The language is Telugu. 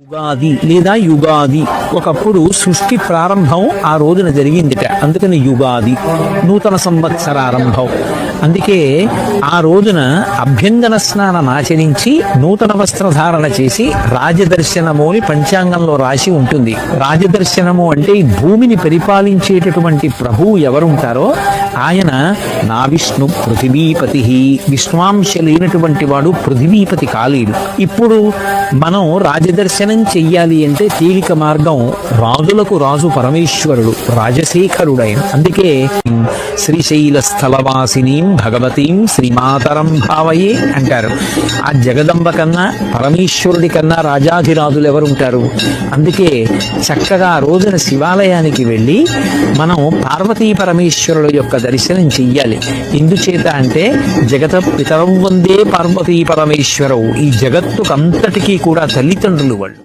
యుగాది లేదా యుగాది. ఒకప్పుడు సృష్టి ప్రారంభం ఆ రోజున జరిగిందిట. అందుకని యుగాది నూతన సంవత్సరారంభం. అందుకే ఆ రోజున అభ్యంగన స్నానం ఆచరించి నూతన వస్త్రధారణ చేసి రాజదర్శనము అని పంచాంగంలో రాసి ఉంటుంది. రాజదర్శనము అంటే భూమిని పరిపాలించేటటువంటి ప్రభువు ఎవరుంటారో ఆయన నా విష్ణు పృథివీపతి. విశ్వాంశ లేనటువంటి వాడు పృథివీపతి కాలేడు. ఇప్పుడు మనం రాజదర్శనం చెయ్యాలి అంటే తేలిక మార్గం రాజులకు రాజు పరమేశ్వరుడు రాజశేఖరుడైన. అందుకే శ్రీశైల స్థలవాసినీం భగవతీం శ్రీమాతరం భావయే అంటారు. ఆ జగదంబ కన్నా పరమేశ్వరుడి కన్నా రాజాధిరాజులు ఎవరుంటారు అందుకే చక్కగా ఆ రోజున శివాలయానికి వెళ్ళి మనం పార్వతీ పరమేశ్వరుల యొక్క దర్శనం చెయ్యాలి. ఎందుచేత అంటే జగత పితరం వందే పార్వతీ పరమేశ్వరవు. ఈ జగత్తుకంతటికీ కూడా తల్లిదండ్రులు వాళ్ళు.